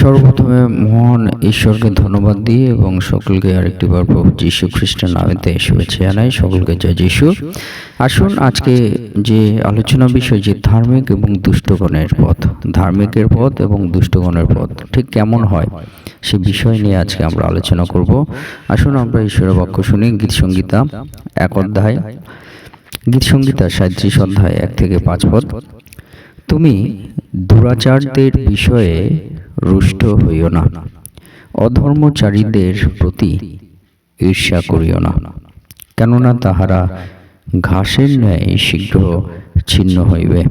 সর্বপ্রথমে মহান ঈশ্বরকে ধন্যবাদ দিই এবং সকলকে আরেকটিবার প্রভু যীশু খ্রিস্টের নামেতে শুভেচ্ছা জানাই। সকলকে জয় যীশু। আসুন আজকে যে আলোচনা বিষয় যে ধার্মিক এবং দুষ্টগণের পথ ধার্মিকের পথ এবং দুষ্টগণের পথ ঠিক কেমন হয়? সে বিষয় নিয়ে আজকে আমরা আলোচনা করব। আসুন আমরা ঈশ্বরের বাক্য শুনি গীত সঙ্গীতা এক অধ্যায়। গীত সঙ্গীতা সাঁত্রিশ অধ্যায় এক থেকে পাঁচ পদ। তুমি দুরাচারদের বিষয়ে রুষ্ট হইও না। অধর্মচারীদের প্রতি ঈর্ষা করিও না। কেননা তাহারা ঘাসের ন্যায় শীঘ্র ছিন্ন হইবে।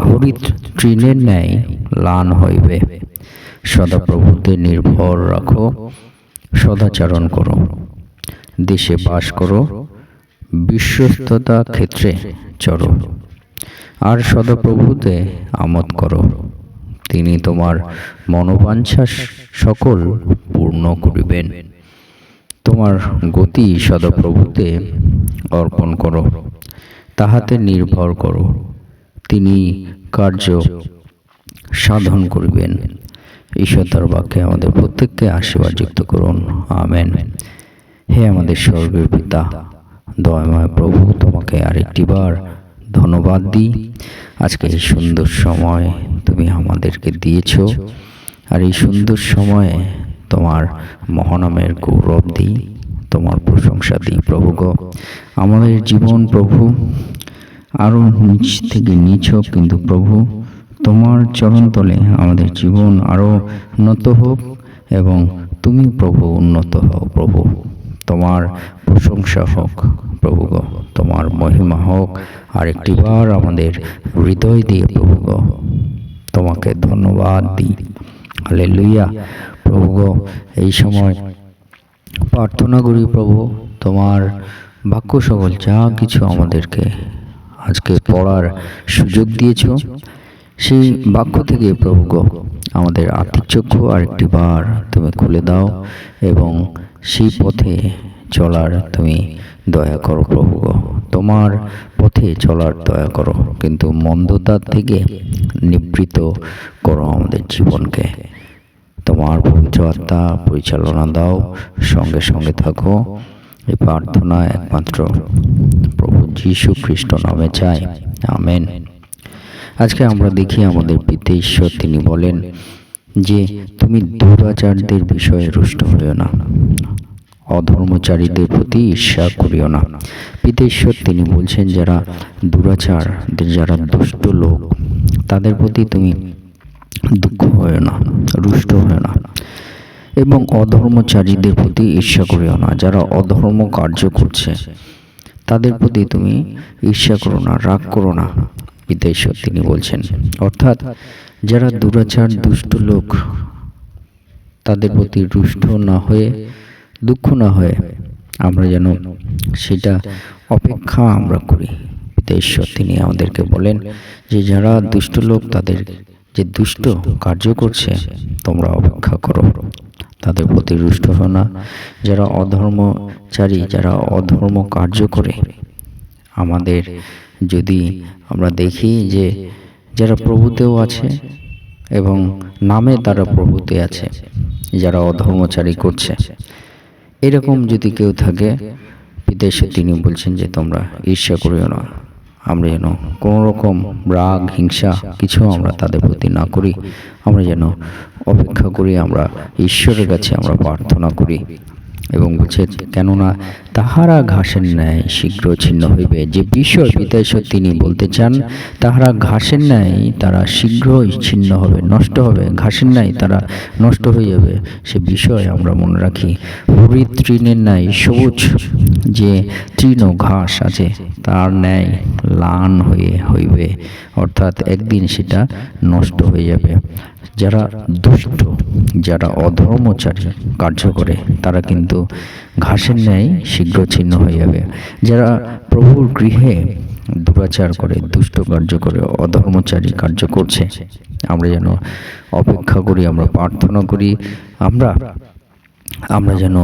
হরিত তৃণের ন্যায় লান হইবে। সদাপ্রভুতে নির্ভর রাখো, সদাচারণ করো। দেশে বাস করো, বিশ্বস্ততা ক্ষেত্রে চড়ো আর সদাপ্রভুতে আমোদ করো। তিনি তোমার মনোবাঞ্ছা সকল পূর্ণ করিবেন। তোমার গতি সদাপ্রভুতে অর্পণ করো, তাহাতে নির্ভর করো। তিনি কার্য সাধন করিবেন। ঈশ্বর বাক্যে আমাদের প্রত্যেককে আশীর্বাদ যুক্ত করুন। আমেন। হে আমাদের স্বর্গের পিতা, দয়াময় প্রভু, তোমাকে আরেকটি বার ধন্যবাদ দিই। আজকে এই সুন্দর সময় তুমি আমাদেরকে দিয়েছ। আর এই সুন্দর সময়ে তোমার মহানামের গৌরব দিই, তোমার প্রশংসা দিই প্রভু গো। আমাদের জীবন প্রভু আরও নিচ থেকে নিচ হোক কিন্তু প্রভু, তোমার চরণতলে আমাদের জীবন আরও উন্নত হোক এবং তুমি প্রভু উন্নত হও প্রভু। তোমার প্রশংসা হোক প্রভু তোমার মহিমা হোক আর একটিবার আমাদের হৃদয় দিয়ে প্রভু তোমাকে ধন্যবাদ দিই। হালে লুইয়া প্রভু এই সময় প্রার্থনা করি প্রভু, তোমার বাক্য সকল যা কিছু আমাদেরকে আজকে পড়ার সুযোগ দিয়েছ, সেই বাক্য থেকে প্রভু আমাদের আর্থিক চক্ষু আরেকটি বার তুমি খুলে দাও এবং সেই পথে চলার তুমি দয়া করো প্রভু গো। তোমার পথে চলার দয়া করো, কিন্তু মন্দতার থেকে নিবৃত করো আমাদের জীবনকে। তোমার পবিত্র আত্মা পরিচালনা দাও, সঙ্গে সঙ্গে থাকো, এই প্রার্থনা একমাত্র প্রভু যীশু খ্রিস্ট নামে চাই, আমেন। আজকে আমরা দেখি আমাদের পিতে ঈশ্বর, তিনি বলেন যে, তুমি দুরাচারদের বিষয়ে রুষ্ট হইও না। অধর্মচারীদের প্রতি ঈর্ষা করিও না। পিতেশ্বর তিনি বলছেন, যারা দুরাচার, যারা দুষ্ট লোক, তাদের প্রতি তুমি দুঃখ হয় না, রুষ্ট হয় না এবং অধর্মচারীদের প্রতি ঈর্ষা করিও না। যারা অধর্ম কার্য করছে, তাদের প্রতি তুমি ঈর্ষা করো না, রাগ করো না। পিতেশ্বর তিনি বলছেন, অর্থাৎ যারা দুরাচার, দুষ্ট লোক, তাদের প্রতি রুষ্ট না হয়ে দুঃখ না হয়ে, আমরা যেন সেটা অপেক্ষা আমরা করি। ঈশ্বর, তিনি আমাদেরকে বলেন যে, যারা দুষ্ট লোক, তাদের যে দুষ্ট কার্য করছে, তোমরা অপেক্ষা করো। তাদের প্রতি রুষ্ট হো না। যারা অধর্মচারী, যারা অধর্ম কার্য করে, আমাদের যদি আমরা দেখি যে, যারা প্রভুতেও আছে এবং নামে তারা প্রভুতে আছে, যারা অধর্মচারী করছে এরকম যদি কেউ থাকে বিদেশে তিনি বলছেন যে তোমরা ঈর্ষা করিও না। আমরা যেন কোনো রকম রাগ হিংসা কিছু আমরা তাদের প্রতি না করি। আমরা যেন অপেক্ষা করি আমরা ঈশ্বরের কাছে আমরা প্রার্থনা করি। বলছে, কেননা তাহারা ঘাসের ন্যায় শীঘ্র ছিন্ন হইবে। যে বিষয় পিতাশ্বর তিনি বলতে চান, তাহারা ঘাসের ন্যায় তারা শীঘ্রই ছিন্ন হবে, নষ্ট হবে। ঘাসের ন্যায় তারা নষ্ট হয়ে যাবে। সে বিষয় আমরা মনে রাখি। হরিত তৃণের ন্যায় সবুজ যে তৃণ ঘাস আছে, তার ন্যায় লান হয়ে হইবে। অর্থাৎ একদিন সেটা নষ্ট হয়ে যাবে। যারা দুষ্ট, যারা অধর্মচারী কার্য করে তারা কিন্তু ঘাসের ন্যায় শীঘ্র ছিন্ন হয়ে যাবে। যারা প্রভুর গৃহে দুরাচার করে, দুষ্ট কার্য করে, অধর্মচারী কার্য করছে, আমরা যেন অপেক্ষা করি, আমরা প্রার্থনা করি, আমরা আমরা যেন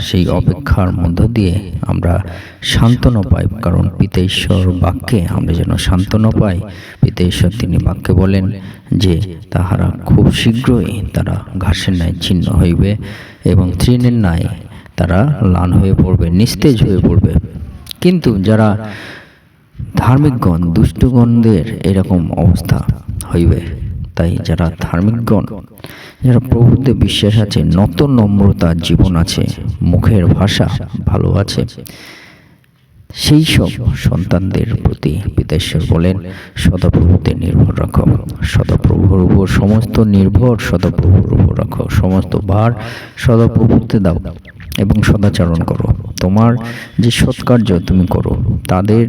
সেই অপেক্ষার মধ্য দিয়ে আমরা সান্ত্বনা পাই কারণ পিতা ঈশ্বর বাক্যে আমরা যেন সান্ত্বনা পাই। পিতা ঈশ্বর তিনি বাক্যে বলেন যে তাহারা খুব শীঘ্রই তারা ঘাসের ন্যায় ছিন্ন হইবে এবং তৃণের ন্যায় তারা লান হয়ে পড়বে নিস্তেজ হয়ে পড়বে। কিন্তু যারা ধার্মিকগণ দুষ্টগণদের এরকম অবস্থা হইবে তাই যারা ধার্মিকগণ, যারা প্রভুতে বিশ্বাস আছে, নত নম্রতা জীবন আছে, মুখের ভাষা ভালো আছে, সেই সব সন্তানদের প্রতি পিতেশ্বর বলেন, সদাপ্রভুতে নির্ভর রাখো, সদাপ্রভুর উপর সমস্ত নির্ভর, সদাপ্রভুর উপর রাখো, সমস্ত ভার সদাপ্রভুতে দাও এবং সদাচরণ করো। তোমার যে সৎকার্য তুমি করো, তাদের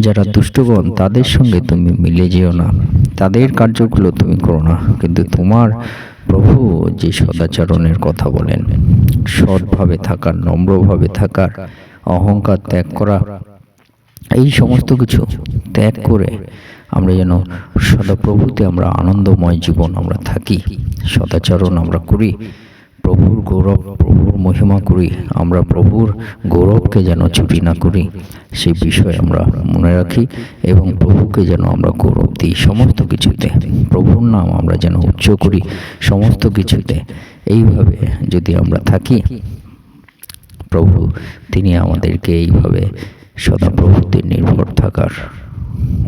যারা দুষ্টগণ তাদের সঙ্গে তুমি মিলে যেও না। তাদের কার্যগুলো তুমি করো না। কিন্তু তোমার প্রভু যে সদাচরণের কথা বলেন সৎভাবে থাকার নম্রভাবে থাকার অহংকার ত্যাগ করা এই সমস্ত কিছু ত্যাগ করে আমরা যেন সদাপ্রভুতে আমরা আনন্দময় জীবন আমরা থাকি সদাচরণ আমরা করি। প্রভুর গৌরব, প্রভুর মহিমা করি। আমরা প্রভুর গৌরবকে যেন চুরি না করি। সেই বিষয়ে আমরা মনে রাখি এবং প্রভুকে যেন আমরা গৌরব দিই সমস্ত কিছুতে। প্রভুর নাম আমরা যেন উচ্চ করি সমস্ত কিছুতে। এইভাবে যদি আমরা থাকি, প্রভু তিনি আমাদেরকে এইভাবে সদাপ্রভুতে নির্ভর থাকার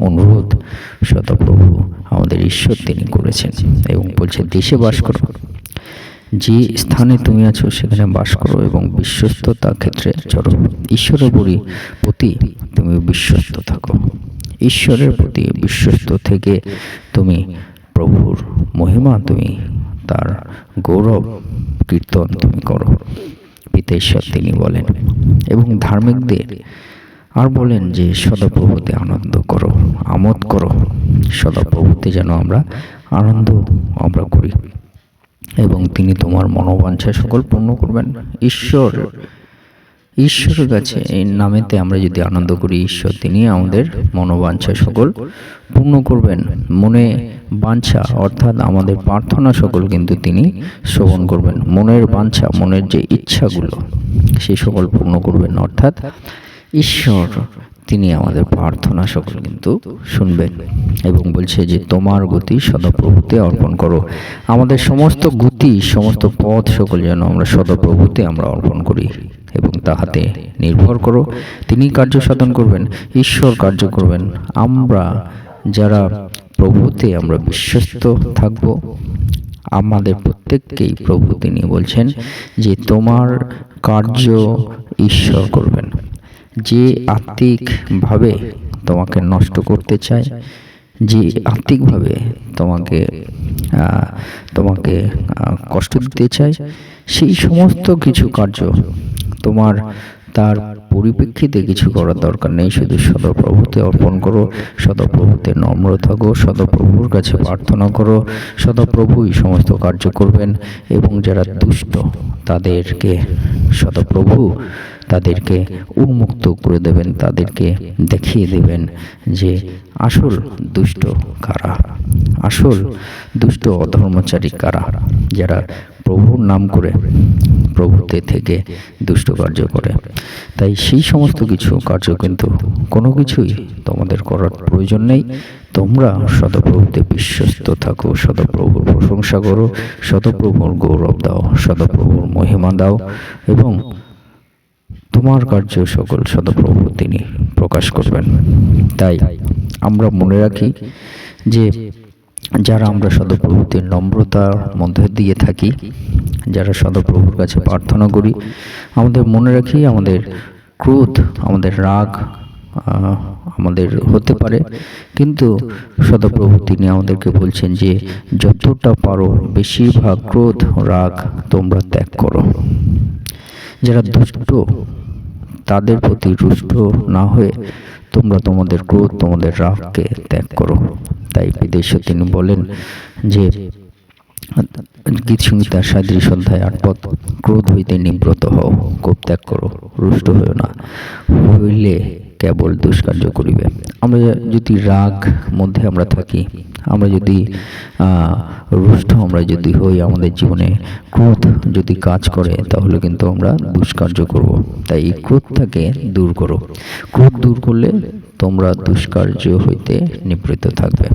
অনুরোধ, সদাপ্রভু আমাদের ঈশ্বর তিনি করেছেন এবং বলছে দেশে বাস করো। যে স্থানে তুমি আছো, সেখানে বাস করো এবং বিশ্বস্ততা ক্ষেত্রে চলো ঈশ্বরের প্রতি প্রতি তুমি বিশ্বস্ত থাকো। ঈশ্বরের প্রতি বিশ্বস্ত থেকে তুমি প্রভুর মহিমা তুমি, তার গৌরব, কীর্তন তুমি করো। পিতা ঈশ্বর তিনি বলেন, এবং ধার্মিকদের আর বলেন যে, সদাপ্রভুতে আনন্দ করো, আমোদ করো। সদাপ্রভুতে যেন আমরা আনন্দ আমরা করি। এবং তিনি তোমার মনোবাঞ্ছা সকল পূর্ণ করবেন। ঈশ্বর ঈশ্বরের কাছে এই নামেতে আমরা যদি আনন্দ করি ঈশ্বর তিনি আমাদের মনোবাঞ্ছা সকল পূর্ণ করবেন। মনে বাঞ্ছা অর্থাৎ আমাদের প্রার্থনা সকল কিন্তু তিনি শ্রবণ করবেন। মনের বাঞ্ছা মনের যে ইচ্ছাগুলো সেই সকল পূর্ণ করবেন। অর্থাৎ ঈশ্বর তিনি আমাদের প্রার্থনা সকল কিন্তু শুনবেন এবং বলছে যে, তোমার গতি সদাপ্রভুতে অর্পণ করো। আমাদের সমস্ত গতি, সমস্ত পথ সকল যেন আমরা সদাপ্রভুতে আমরা অর্পণ করি এবং তাহাতে নির্ভর করো। তিনি কার্য সাধন করবেন, ঈশ্বর কার্য করবেন। আমরা যারা প্রভুতে আমরা বিশ্বস্ত থাকব, আমাদের প্রত্যেককেই প্রভু তিনি বলছেন যে, তোমার কার্য ঈশ্বর করবেন। যে আত্মিকভাবে তোমাকে নষ্ট করতে চায়, যে আত্মিকভাবে তোমাকে তোমাকে কষ্ট দিতে চায়, সেই সমস্ত কিছু কার্য তোমার, তার পরিপ্রেক্ষিতে কিছু করার দরকার নেই। শুধু সদপ্রভুতে অর্পণ করো, সদপ্রভুতে নম্র থাকো, সদপ্রভুর কাছে প্রার্থনা করো, সদপ্রভুই সমস্ত কার্য করবেন এবং যারা দুষ্ট, তাদেরকে সদপ্রভু তাদেরকে উন্মুক্ত করে দেবেন, তাদেরকে দেখিয়ে দেবেন যে আসল দুষ্ট কারা? আসল দুষ্ট অধর্মচারী কারা? যারা প্রভুর নাম করে প্রভুতে থেকে দুষ্ট কার্য করে। তাই সেই সমস্ত কিছু কার্য কিন্তু কোনো কিছুই তোমাদের করার প্রয়োজন নেই। তোমরা সদপ্রভুতে বিশ্বস্ত থাকো, সদপ্রভুর প্রশংসা করো, সদপ্রভুর গৌরব দাও, সদপ্রভুর মহিমা দাও এবং তোমার কার্য সকল সদপ্রভু তিনি প্রকাশ করবেন। তাই আমরা মনে রাখি যে যারা আমরা সদপ্রভুতে নম্রতার মধ্যে দিয়ে থাকি, যারা সদপ্রভুর কাছে প্রার্থনা করি, আমাদের মনে রাখি আমাদের ক্রোধ, আমাদের রাগ আমাদের হতে পারে। কিন্তু সদাপ্রভু তিনি আমাদেরকে বলছেন যে, যতটা পারো বেশিরভাগ ক্রোধ, রাগ তোমরা ত্যাগ করো। যারা দুষ্ট, তাদের প্রতি রুষ্ট না হয়ে তোমরা তোমাদের ক্রোধ, তোমাদের রাগকে ত্যাগ করো। তাই বিদেশে তিনি বলেন যে, গীত সংহিতার সাদৃশ অধ্যায় আট পদ ক্রোধ হইতে নিব্রত হও, কোপ ত্যাগ করো, রুষ্ট হইও না, হইলে কেবল দুষ্কার্য করিবে। আমরা যদি রাগ মধ্যে আমরা থাকি, আমরা যদি রুষ্ট আমরা যদি হই, আমাদের জীবনে ক্রোধ যদি কাজ করে, তাহলে কিন্তু আমরা দুষ্কার্য করব। তাই এই ক্রোধটাকে দূর করো। ক্রোধ দূর করলে তোমরা দুষ্কার্য হইতে নিবৃত্ত থাকবে,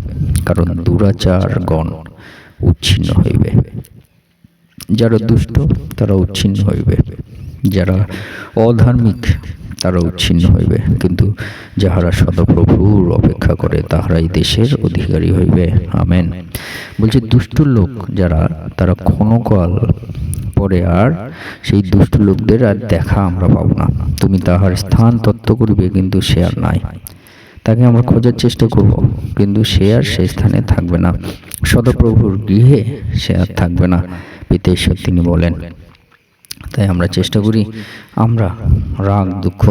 কারণ দুরাচার গণ উচ্ছিন্ন হইবে। যারা দুষ্ট, তারা উচ্ছিন্ন হইবে। যারা অধার্মিক, তারা উচ্ছিন্ন হইবে। কিন্তু যাহারা সদপ্রভুর অপেক্ষা করে, তাহারাই দেশের অধিকারী হইবে। আমেন। বলছে, দুষ্ট লোক যারা, তারা ক্ষণকাল পরে আর সেই দুষ্ট লোকদের আর দেখা আমরা পাবো না। তুমি তাহার স্থান তত্ত্ব করিবে, কিন্তু সে আর নাই। তাকে আমরা খোঁজার চেষ্টা করব। কিন্তু সে আর সেই স্থানে থাকবে না। সদপ্রভুর গৃহে সে আর থাকবে না পিতেশ্বর তিনি বলেন। তাই আমরা চেষ্টা করি, আমরা রাগ, দুঃখ,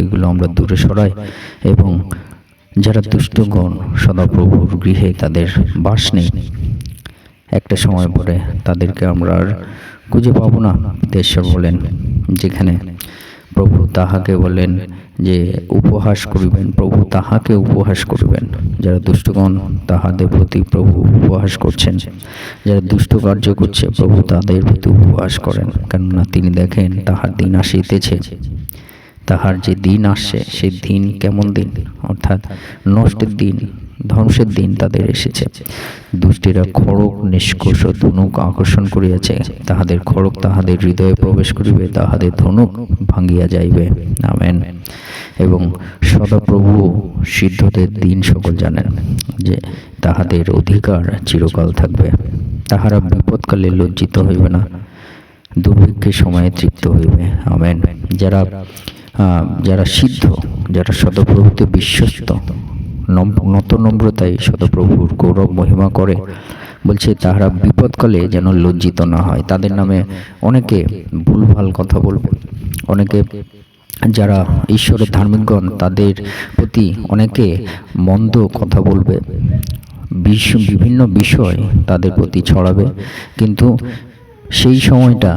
এগুলো আমরা দূরে সরাই এবং যারা দুষ্টগণ সদাপ্রভুর গৃহে তাদের বাস নেই, একটা সময় পরে তাদেরকে আমরা আর খুঁজে পাবো না দেশ্বর বলেন। যেখানে প্রভু তাহাকে বলেন যে উপহাস করিবেন, প্রভু তাহাকে উপহাস করিবেন। যারা দুষ্টগণ, তাহাদের প্রতি প্রভু উপহাস করছেন। যারা দুষ্ট কার্য করছে, প্রভু তাদের প্রতি উপহাস করেন। কেননা তিনি দেখেন তাহার দিন আসিতেছে। তাহার যে দিন আসছে সেই দিন কেমন দিন? অর্থাৎ নষ্টের দিন। ধ্বংসের দিন তাদের এসেছে। দুষ্টিরা খড়ক নিষ্কোষ ধনুক আকর্ষণ করিয়াছে। তাহাদের খড়ক তাহাদের হৃদয়ে প্রবেশ করিবে, তাহাদের ধনুক ভাঙ্গিয়া যাইবে। আমেন। এবং সদাপ্রভু সিদ্ধদের দিন সকল জানেন যে তাহাদের অধিকার চিরকাল থাকবে। তাহারা বিপদকালে লজ্জিত হইবে না, দুর্ভিক্ষের সময়ে তৃপ্ত হইবে। আমেন। যারা যারা সিদ্ধ, যারা সদপ্রভুতে বিশ্বস্ত নত নম্রতায় সদপ্রভুর গৌরব, মহিমা করে। বলছে, তাহারা বিপদকালে যেন লজ্জিত না হয়। তাদের নামে অনেকে ভুলভাল কথা বলবে। অনেকে যারা ঈশ্বরের ধার্মিকগণ, তাদের প্রতি অনেকে মন্দ কথা বলবে। বিশ্ব বিভিন্ন বিষয় তাদের প্রতি ছড়াবে। কিন্তু সেই সময়টা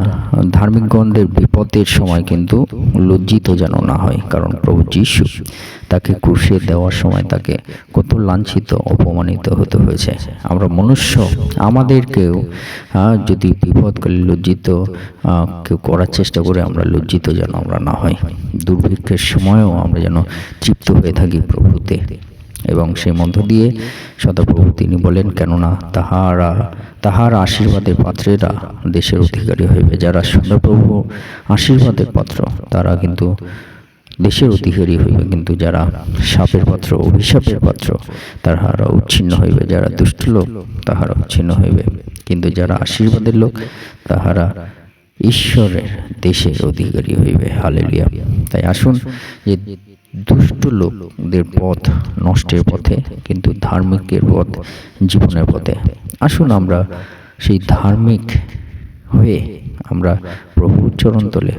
ধার্মিকগণদের বিপদের সময় কিন্তু লজ্জিত যেন না হয়, কারণ প্রভু যিশু তাকে ক্রুশে দেওয়ার সময় তাকে কত লাঞ্ছিত, অপমানিত হতে হয়েছে। আমরা মনুষ্য, আমাদেরকেও যদি বিপদকালে লজ্জিত কেউ করার চেষ্টা করে আমরা লজ্জিত যেন আমরা না হয়। দুর্ভিক্ষের সময়ও আমরা যেন তৃপ্ত হয়ে থাকি প্রভুতে। এবং সেই মধ্য দিয়ে সদাপ্রভু তিনি বলেন, কেননা তাহারা, তাহার আশীর্বাদের পাত্রেরা দেশের অধিকারী হইবে। যারা সদাপ্রভু আশীর্বাদের পাত্র, তারা কিন্তু দেশের অধিকারী হইবে। কিন্তু যারা সাপের পাত্র, অভিশাপের পাত্র তাহারা উচ্ছিন্ন হইবে। যারা দুষ্ট লোক, তাহারা উচ্ছিন্ন হইবে। কিন্তু যারা আশীর্বাদের লোক, তাহারা ঈশ্বরের দেশের অধিকারী হইবে। হালেলুয়া। তাই আসুন যে দুষ্ট লোকদের পথ নষ্টের পথে, কিন্তু ধার্মিকের পথ জীবনের পথে। আসুন আমরা সেই ধার্মিক হয়ে আমরা প্রভুর চরণ তোলে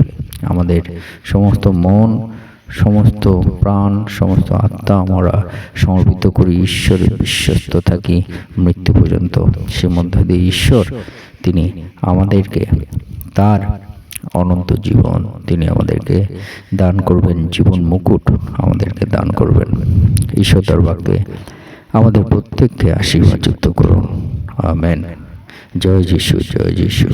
আমাদের সমস্ত মন, সমস্ত প্রাণ, সমস্ত আত্মা আমরা সমর্পিত করি, ঈশ্বরে বিশ্বস্ত থাকি মৃত্যু পর্যন্ত। সে মধ্য দিয়ে ঈশ্বর, তিনি আমাদেরকে তার অনন্ত জীবন তিনি আমাদেরকে দান করবেন। জীবন মুকুট আমাদেরকে দান করবেন। ঈশ্বর দরবারকে আমাদের প্রত্যেককে আশীর্বাদ যুক্ত করুন। আমেন। জয় যিশু জয় যিশু।